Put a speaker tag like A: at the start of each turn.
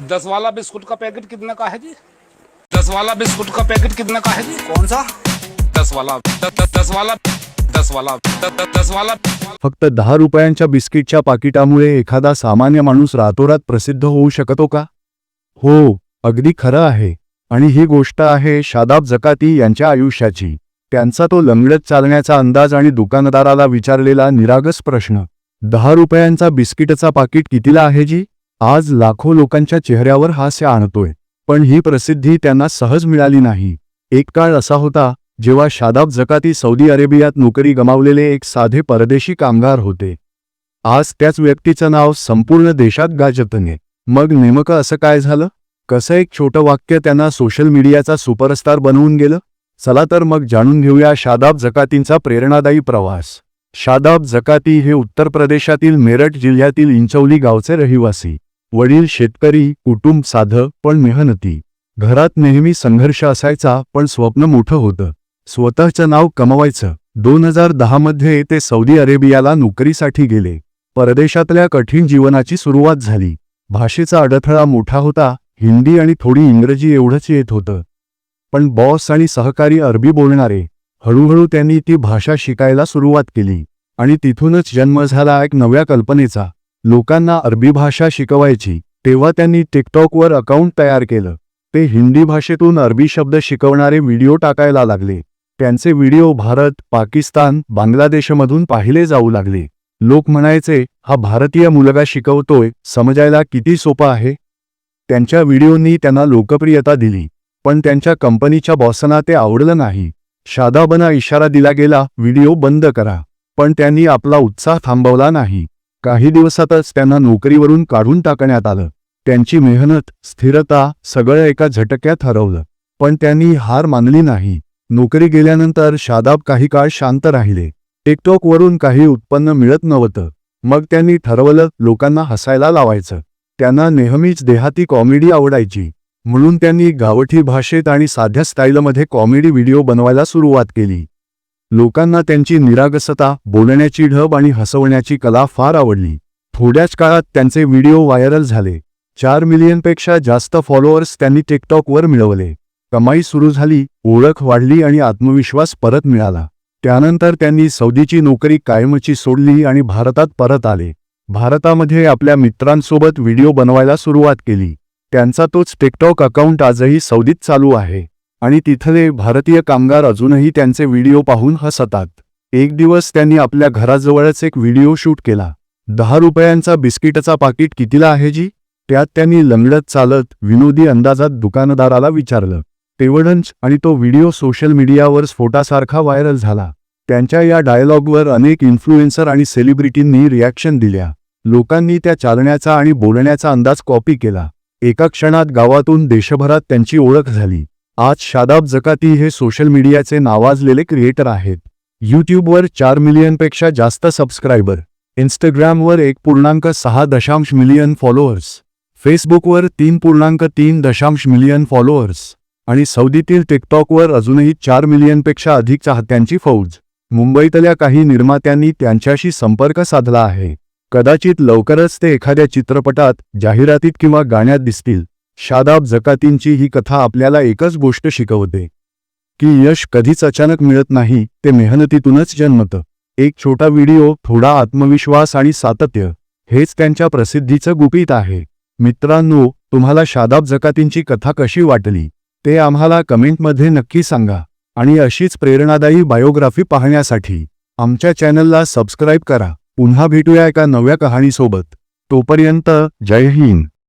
A: दस वाला बिस्कुट का पैकेट कितने का है जी? दस वाला बिस्कुट का पैकेट कितने का है जी?
B: कौन सा?
A: दस वाला द- द- दस वाला दस वाला द- द- दस वाला
C: फक्त दहा रुपयांच्या बिस्किटच्या पाकिटामुळे एखादा सामान्य माणूस रातोरात प्रसिद्ध होऊ शकतो का? हो अगदी खरं आहे. आणि ही गोष्ट आहे शादाब जकाती यांच्या आयुष्याची. त्यांचा तो लंगडत चालण्याचा अंदाज आणि दुकानदाराला विचारलेला निरागस प्रश्न. दहा रुपयांचा बिस्किटचा पाकिट कितीला आहे जी? आज लाखो लोकांच्या चेहऱ्यावर हास्य आणतोय. पण ही प्रसिद्धी त्यांना सहज मिळाली नाही. एक काळ असा होता जेव्हा शादाब जकाती सौदी अरेबियात नोकरी गमावलेले एक साधे परदेशी कामगार होते. आज त्याच व्यक्तीचं नाव संपूर्ण देशात गाजतने मग नेमकं असं काय झालं? कसं एक छोटं वाक्य त्यांना सोशल मीडियाचा सुपरस्टार बनवून गेलं? चला तर मग जाणून घेऊया शादाब जकातींचा प्रेरणादायी प्रवास. शादाब जकाती हे उत्तर प्रदेशातील मेरठ जिल्ह्यातील इंचौली गावचे रहिवासी. वडील शेतकरी कुटुंब साधं पण मेहनती. घरात नेहमी संघर्ष असायचा पण स्वप्न मोठं होतं. स्वतःचं नाव कमवायचं. दोन हजार दहामध्ये ते सौदी अरेबियाला नोकरीसाठी गेले. परदेशातल्या कठीण जीवनाची सुरुवात झाली. भाषेचा अडथळा मोठा होता हिंदी आणि थोडी इंग्रजी एवढंच येत होतं. पण बॉस आणि सहकारी अरबी बोलणारे हळूहळू त्यांनी ती भाषा शिकायला सुरुवात केली. आणि तिथूनच जन्म झाला एक नव्या कल्पनेचा. लोकांना अरबी भाषा शिकवायची तेव्हा त्यांनी टिकटॉकवर अकाउंट तयार केलं. ते हिंदी भाषेतून अरबी शब्द शिकवणारे व्हिडिओ टाकायला लागले. त्यांचे व्हिडिओ भारत पाकिस्तान बांगलादेशमधून पाहिले जाऊ लागले. लोक म्हणायचे हा भारतीय मुलगा शिकवतोय समजायला किती सोपा आहे? त्यांच्या व्हिडिओंनी त्यांना लोकप्रियता दिली. पण त्यांच्या कंपनीच्या बॉसना ते आवडलं नाही. शादाबना इशारा दिला गेला व्हिडिओ बंद करा. पण त्यांनी आपला उत्साह थांबवला नाही. काही दिवसातच त्यांना नोकरीवरून काढून टाकण्यात आलं. त्यांची मेहनत स्थिरता सगळं एका झटक्यात हरवलं. पण त्यांनी हार मानली नाही. नोकरी गेल्यानंतर शादाब काही काळ शांत राहिले. टिकटॉकवरून काही उत्पन्न मिळत नव्हतं. मग त्यांनी ठरवलं लोकांना हसायला लावायचं. त्यांना नेहमीच देहाती कॉमेडी आवडायची. म्हणून त्यांनी गावठी भाषेत आणि साध्या स्टाईलमध्ये कॉमेडी व्हिडिओ बनवायला सुरुवात केली. लोकांना त्यांची निरागसता बोलण्याची ढब आणि हसवण्याची कला फार आवडली. थोड्याच काळात त्यांचे व्हिडिओ व्हायरल झाले. चार मिलियनपेक्षा जास्त फॉलोअर्स त्यांनी टिकटॉकवर मिळवले. कमाई सुरू झाली ओळख वाढली आणि आत्मविश्वास परत मिळाला. त्यानंतर त्यांनी सौदीची नोकरी कायमची सोडली आणि भारतात परत आले. भारतामध्ये आपल्या मित्रांसोबत व्हिडिओ बनवायला सुरुवात केली. त्यांचा तोच टिकटॉक अकाउंट आजही सौदीत चालू आहे. आणि तिथले भारतीय कामगार अजूनही त्यांचे व्हिडिओ पाहून हसतात. एक दिवस त्यांनी आपल्या घराजवळच एक व्हिडिओ शूट केला. दहा रुपयांचा बिस्किटचा पाकिट कितीला आहे जी? त्यात त्यांनी लंगडत चालत विनोदी अंदाजात दुकानदाराला विचारलं. तेवढंच आणि तो व्हिडिओ सोशल मीडियावर स्फोटासारखा व्हायरल झाला. त्यांच्या या डायलॉगवर अनेक इन्फ्लुएन्सर आणि सेलिब्रिटींनी रिॲक्शन दिल्या. लोकांनी त्या चालण्याचा आणि बोलण्याचा अंदाज कॉपी केला. एका क्षणात गावातून देशभरात त्यांची ओळख झाली. आज शादाब जकाती हे सोशल मीडियाचे नावाजलेले क्रिएटर आहेत. यूट्यूबवर चार मिलियनपेक्षा जास्त सबस्क्रायबर इन्स्टाग्रामवर एक पूर्णांक सहा दशांश मिलियन फॉलोअर्स फेसबुकवर तीन पूर्णांक तीन दशांश मिलियन फॉलोअर्स आणि सौदीतील टिकटॉकवर अजूनही चार मिलियनपेक्षा अधिक चाहत्यांची फौज. मुंबईतल्या काही निर्मात्यांनी त्यांच्याशी संपर्क साधला आहे. कदाचित लवकरच ते एखाद्या चित्रपटात जाहिरातीत किंवा गाण्यात दिसतील. शादाब जकातींची ही कथा आपल्याला एकच गोष्ट शिकवते. की यश कधीच अचानक मिळत नाही ते मेहनतीतूनच जन्मतं. एक छोटा व्हिडिओ थोडा आत्मविश्वास आणि सातत्य हेच त्यांच्या प्रसिद्धीचं गुपित आहे. मित्रांनो तुम्हाला शादाब जकातींची कथा कशी वाटली ते आम्हाला कमेंटमध्ये नक्की सांगा. आणि अशीच प्रेरणादायी बायोग्राफी पाहण्यासाठी आमच्या चॅनलला सबस्क्राईब करा. पुन्हा भेटूया एका नव्या कहाणीसोबत. तोपर्यंत जय हिंद.